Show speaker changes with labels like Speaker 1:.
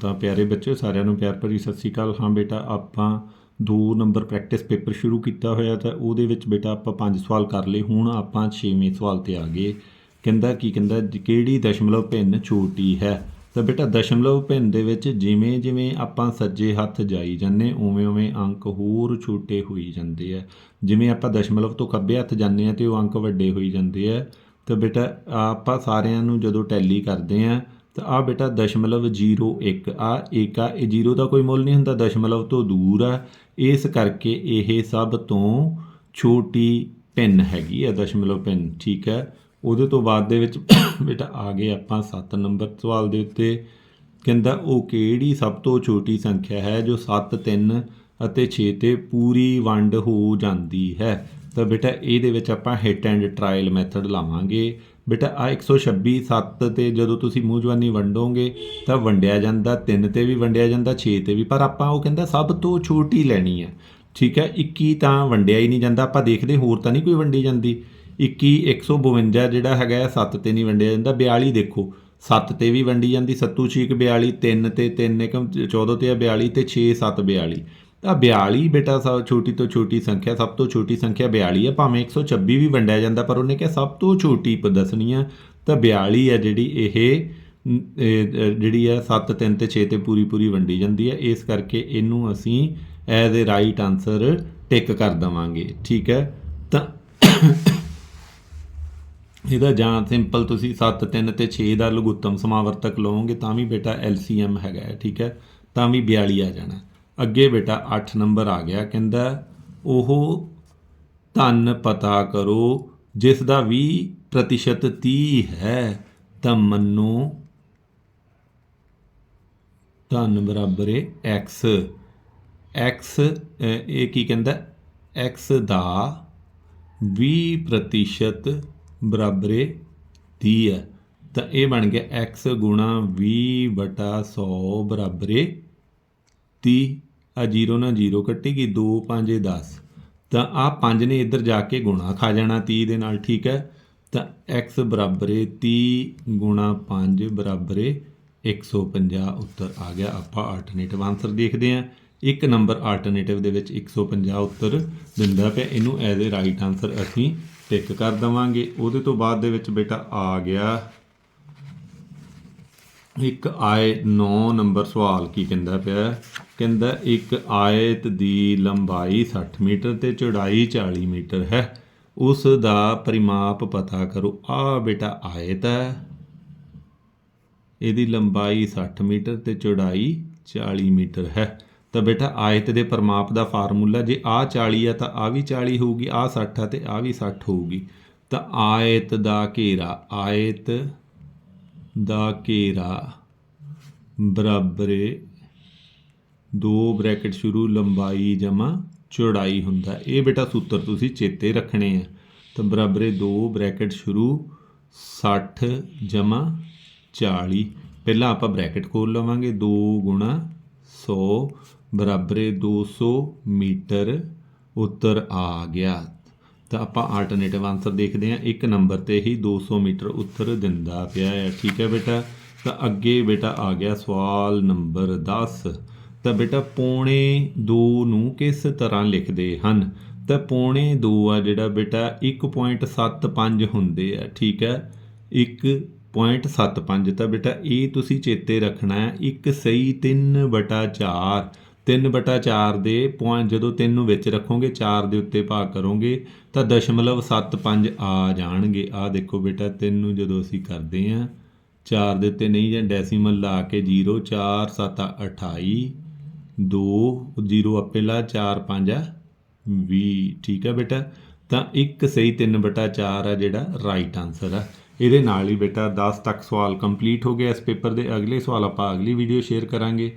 Speaker 1: ਤਾਂ ਪਿਆਰੇ ਬੱਚੇ ਸਾਰਿਆਂ ਨੂੰ ਪਿਆਰ ਭਰੀ ਸਤਿ ਸ਼੍ਰੀ ਅਕਾਲ। ਹਾਂ ਬੇਟਾ, ਆਪਾਂ 2 ਨੰਬਰ ਪ੍ਰੈਕਟਿਸ ਪੇਪਰ ਸ਼ੁਰੂ ਕੀਤਾ ਹੋਇਆ ਤਾਂ ਉਹਦੇ ਵਿੱਚ ਬੇਟਾ ਆਪਾਂ ਪੰਜ ਸਵਾਲ ਕਰ ਲਏ। ਹੁਣ ਆਪਾਂ 6ਵੇਂ ਸਵਾਲ ਤੇ ਆ ਗਏ। ਕਹਿੰਦਾ ਕੀ ਕਹਿੰਦਾ, ਕਿਹੜੀ ਦਸ਼ਮਲਵ ਭਿੰਨ ਛੋਟੀ ਹੈ? ਤਾਂ ਬੇਟਾ, ਦਸ਼ਮਲਵ ਭਿੰਨ ਦੇ ਵਿੱਚ ਜਿਵੇਂ ਜਿਵੇਂ ਆਪਾਂ ਸੱਜੇ ਹੱਥ ਜਾਈ ਜਾਂਦੇ, ਉਵੇਂ ਉਵੇਂ ਅੰਕ ਹੋਰ ਛੋਟੇ ਹੋਈ ਜਾਂਦੇ ਆ। ਜਿਵੇਂ ਆਪਾਂ ਦਸ਼ਮਲਵ ਤੋਂ ਖੱਬੇ ਹੱਥ ਜਾਂਦੇ ਆ ਤੇ ਉਹ ਅੰਕ ਵੱਡੇ ਹੋਈ ਜਾਂਦੇ ਆ। ਤਾਂ ਬੇਟਾ, ਆਪਾਂ ਸਾਰਿਆਂ ਨੂੰ ਜਦੋਂ ਟੈਲੀ ਕਰਦੇ ਆ ਤਾਂ ਆ ਬੇਟਾ ਦਸ਼ਮਲਵ 01 ਆ ਇੱਕ ਆ, ਇਹ 0 ਦਾ ਕੋਈ ਮੁੱਲ ਨਹੀਂ ਹੁੰਦਾ, ਦਸ਼ਮਲਵ ਤੋਂ ਦੂਰ ਆ। ਇਸ ਕਰਕੇ ਇਹ ਸਭ ਤੋਂ ਛੋਟੀ ਪਿੰਨ ਹੈਗੀ ਆ, ਦਸ਼ਮਲਵ ਪਿੰਨ, ਠੀਕ ਹੈ? ਉਹਦੇ ਤੋਂ ਬਾਅਦ ਦੇ ਵਿੱਚ ਬੇਟਾ ਆ ਗਏ ਆਪਾਂ 7 ਨੰਬਰ ਸਵਾਲ ਦੇ ਉੱਤੇ। ਕਹਿੰਦਾ, ਉਹ ਕਿਹੜੀ ਸਭ ਤੋਂ ਛੋਟੀ ਸੰਖਿਆ ਹੈ ਜੋ 7 3 ਅਤੇ 6 ਤੇ ਪੂਰੀ ਵੰਡ ਹੋ ਜਾਂਦੀ ਹੈ? ਤਾਂ ਬੇਟਾ ਇਹਦੇ ਵਿੱਚ ਆਪਾਂ ਹਿੱਟ ਐਂਡ ਟ੍ਰਾਇਲ ਮੈਥਡ ਲਾਵਾਂਗੇ। ਬੇਟਾ ਆ 126 7 ਤੇ ਜਦੋਂ ਤੁਸੀਂ ਮੂੰਹ ਜਵਾਨੀ ਵੰਡੋਗੇ ਤਾਂ ਵੰਡਿਆ ਜਾਂਦਾ 3 ਤੇ ਵੀ ਵੰਡਿਆ ਜਾਂਦਾ 6 ਤੇ ਵੀ। ਪਰ ਆਪਾਂ ਉਹ ਕਹਿੰਦਾ, ਸਭ ਤੋਂ ਛੋਟੀ ਲੈਣੀ ਹੈ। ਠੀਕ ਹੈ 21 ਤਾਂ ਵੰਡਿਆ ਹੀ ਨਹੀਂ ਜਾਂਦਾ। ਆਪਾਂ ਦੇਖਦੇ ਹੋਰ ਤਾਂ ਨਹੀਂ ਕੋਈ ਵੰਡੀ ਜਾਂਦੀ। 21 152 ਜਿਹੜਾ ਹੈਗਾ 7 ਤੇ ਨਹੀਂ ਵੰਡਿਆ ਜਾਂਦਾ। 42 ਦੇਖੋ 7 ਤੇ ਵੀ ਵੰਡੀ ਜਾਂਦੀ। ਸੱਤੂ ਛੀਕ 42 3 ਤੇ 3 ਏਕਮ 14 ਤੇ ਆ 42 ਤੇ 6 7 42 ਤਾਂ 42 ਬੇਟਾ ਸਭ ਛੋਟੀ ਤੋਂ ਛੋਟੀ ਸੰਖਿਆ ਸਭ ਤੋਂ ਛੋਟੀ ਸੰਖਿਆ 42 ਹੈ ਭਾਵੇਂ 126 ਵੀ ਵੰਡਿਆ ਜਾਂਦਾ ਪਰ ਉਹਨੇ ਕਿਹਾ ਸਭ ਤੋਂ ਛੋਟੀ ਪ- ਦੱਸਣੀ ਆ ਤਾਂ 42 ਹੈ ਜਿਹੜੀ ਇਹ ਜਿਹੜੀ ਹੈ 7 3 ਤੇ 6 ਤੇ ਪੂਰੀ ਪੂਰੀ ਵੰਡੀ ਜਾਂਦੀ ਹੈ ਇਸ ਕਰਕੇ ਇਹਨੂੰ ਅਸੀਂ as a right answer tick ਕਰ ਦਵਾਂਗੇ ਠੀਕ ਹੈ? ਤਾਂ ਇਹਦਾ ਜਾਂ ਸਿੰਪਲ ਤੁਸੀਂ 7 3 ਤੇ 6 ਦਾ ਲਘੁੱਤਮ ਸਮਾਵਰਤਕ ਲਓਗੇ ਤਾਂ ਵੀ ਬੇਟਾ LCM ਹੈਗਾ ਹੈ, ਠੀਕ ਹੈ? ਤਾਂ ਵੀ 42 ਆ ਜਾਣਾ। ਅੱਗੇ ਬੇਟਾ 8 ਨੰਬਰ ਆ ਗਿਆ, ਕਹਿੰਦਾ, ਉਹ ਧਨ ਪਤਾ ਕਰੋ, ਜਿਸ ਦਾ 20% 30 ਹੈ, ਤਾਂ ਮੰਨੋ ਧਨ ਬਰਾਬਰ ਹੈ x x ਇਹ ਕੀ ਕਹਿੰਦਾ? X ਦਾ 20% ਬਰਾਬਰ ਹੈ 30 ਹੈ। ਤਾਂ ਇਹ ਬਣ ਗਿਆ x ਗੁਣਾ 20 ਬਟਾ 100 ਬਰਾਬਰ ਹੈ 30 ਆ ਜੀਰੋ ਨਾਲ 0 ਕੱਟੇਗੀ 2 5 10 ਤਾਂ ਆ 5 ਨੇ ਇੱਧਰ ਜਾ ਕੇ ਗੁਣਾ ਖਾ ਜਾਣਾ 30 ਦੇ ਨਾਲ, ਠੀਕ ਹੈ? ਤਾਂ x ਬਰਾਬਰ ਹੈ 30 ਗੁਣਾ 5 ਬਰਾਬਰ ਹੈ 150 ਉੱਤਰ ਆ ਗਿਆ। ਆਪਾਂ ਆਲਟਰਨੇਟਿਵ ਆਨਸਰ ਦੇਖਦੇ ਹਾਂ। ਇੱਕ ਨੰਬਰ ਆਲਟਰਨੇਟਿਵ ਦੇ ਵਿੱਚ 150 ਉੱਤਰ ਦਿੰਦਾ ਪਿਆ। ਇਹਨੂੰ ਐਜ਼ ਅ ਰਾਈਟ ਆਨਸਰ ਅਸੀਂ ਟਿਕ ਕਰ ਦਵਾਂਗੇ। ਉਹਦੇ ਤੋਂ ਬਾਅਦ ਦੇ ਵਿੱਚ ਬੇਟਾ ਆ ਗਿਆ। ਇੱਕ ਆਏ 9 ਨੰਬਰ ਸਵਾਲ ਕੀ ਕਹਿੰਦਾ ਪਿਆ? ਕਹਿੰਦਾ, ਇੱਕ ਆਇਤ ਦੀ ਲੰਬਾਈ 60 ਮੀਟਰ ਤੇ ਚੌੜਾਈ 40 ਮੀਟਰ ਹੈ। ਉਸ ਦਾ ਪਰਿਮਾਪ ਪਤਾ ਕਰੋ। ਆ ਬੇਟਾ ਆਇਤ ਹੈ। ਇਹਦੀ ਲੰਬਾਈ 60 ਮੀਟਰ ਤੇ ਚੌੜਾਈ 40 ਮੀਟਰ ਹੈ। ਤਾਂ ਬੇਟਾ, ਆਇਤ ਦੇ ਪਰਿਮਾਪ ਦਾ ਫਾਰਮੂਲਾ, ਜੇ ਆ 40 ਆ ਤਾਂ ਆ ਵੀ 40 ਹੋਊਗੀ ਆ 60 ਆ ਤੇ ਆ ਵੀ 60 ਹੋਊਗੀ। ਤਾਂ ਆਇਤ ਦਾ ਘੇਰਾ ਆਇਤ ਦਾ ਘੇਰਾ। ਬਰਾਬਰੇ ਦੋ ਬ੍ਰੈਕਟ ਸ਼ੁਰੂ, ਲੰਬਾਈ ਜਮਾ ਚੌੜਾਈ ਹੁੰਦਾ। ਇਹ ਬੇਟਾ ਸੂਤਰ ਤੁਸੀਂ ਚੇਤੇ ਰੱਖਣੇ ਆ। ਤਾਂ ਬਰਾਬਰੇ ਦੋ ਬ੍ਰੈਕਟ ਸ਼ੁਰੂ 60 ਜਮਾ 40 ਪਹਿਲਾਂ ਆਪਾਂ ਬ੍ਰੈਕਟ ਖੋਲ ਲਵਾਂਗੇ 2 ਗੁਣਾ 100 ਬਰਾਬਰੇ ਏ 200 ਮੀਟਰ ਉੱਤਰ ਆ ਗਿਆ। ਤਾਂ ਆਪਾਂ ਆਲਟਰਨੇਟਿਵ ਆਨਸਰ ਦੇਖਦੇ ਹਾਂ। ਇੱਕ ਨੰਬਰ ਤੇ ਹੀ 200 ਮੀਟਰ ਉੱਤਰ ਦਿੰਦਾ ਪਿਆ ਹੈ। ਠੀਕ ਹੈ ਬੇਟਾ? ਤਾਂ ਅੱਗੇ ਬੇਟਾ ਆ ਗਿਆ ਸਵਾਲ ਨੰਬਰ 10 ਤਾਂ ਬੇਟਾ ਪੌਣੇ 2 ਨੂੰ ਕਿਸ ਤਰ੍ਹਾਂ ਲਿਖਦੇ ਹਨ? ਤਾਂ ਪੌਣੇ 2 ਆ ਜਿਹੜਾ ਬੇਟਾ 1.75 ਹੁੰਦੇ ਆ। ਠੀਕ ਹੈ? 1.75 ਤਾਂ ਬੇਟਾ, ਇਹ ਤੁਸੀਂ ਚੇਤੇ ਰੱਖਣਾ ਹੈ। ਇੱਕ ਸਹੀ 3 ਬਟਾ 4 3 ਬਟਾ 4 ਦੇ ਪੁਆਇੰਟ ਜਦੋਂ 3 ਨੂੰ ਵਿੱਚ ਰੱਖੋਗੇ 4 ਦੇ ਉੱਤੇ ਭਾਗ ਕਰੋਗੇ, ਤਾਂ ਦਸ਼ਮਲਵ 75 ਆ ਜਾਣਗੇ। ਆ ਦੇਖੋ ਬੇਟਾ 3 ਨੂੰ ਜਦੋਂ ਅਸੀਂ ਕਰਦੇ ਹਾਂ 4 ਦੇ ਉੱਤੇ ਨਹੀਂ ਜਾਂ ਡੈਸੀਮਲ ਲਾ ਕੇ 0 4 7 28 2 0 ਆਪੇ ਲਾ 4 5 20 ਠੀਕ ਹੈ ਬੇਟਾ? ਤਾਂ ਇੱਕ ਸਹੀ 3 ਬਟਾ 4 ਆ ਜਿਹੜਾ ਰਾਈਟ ਆਨਸਰ ਆ। ਇਹਦੇ ਨਾਲ ਹੀ ਬੇਟਾ 10 ਤੱਕ ਸਵਾਲ ਕੰਪਲੀਟ ਹੋ ਗਿਆ ਇਸ ਪੇਪਰ ਦੇ। ਅਗਲੇ ਸਵਾਲ ਆਪਾਂ ਅਗਲੀ ਵੀਡੀਓ ਸ਼ੇਅਰ ਕਰਾਂਗੇ।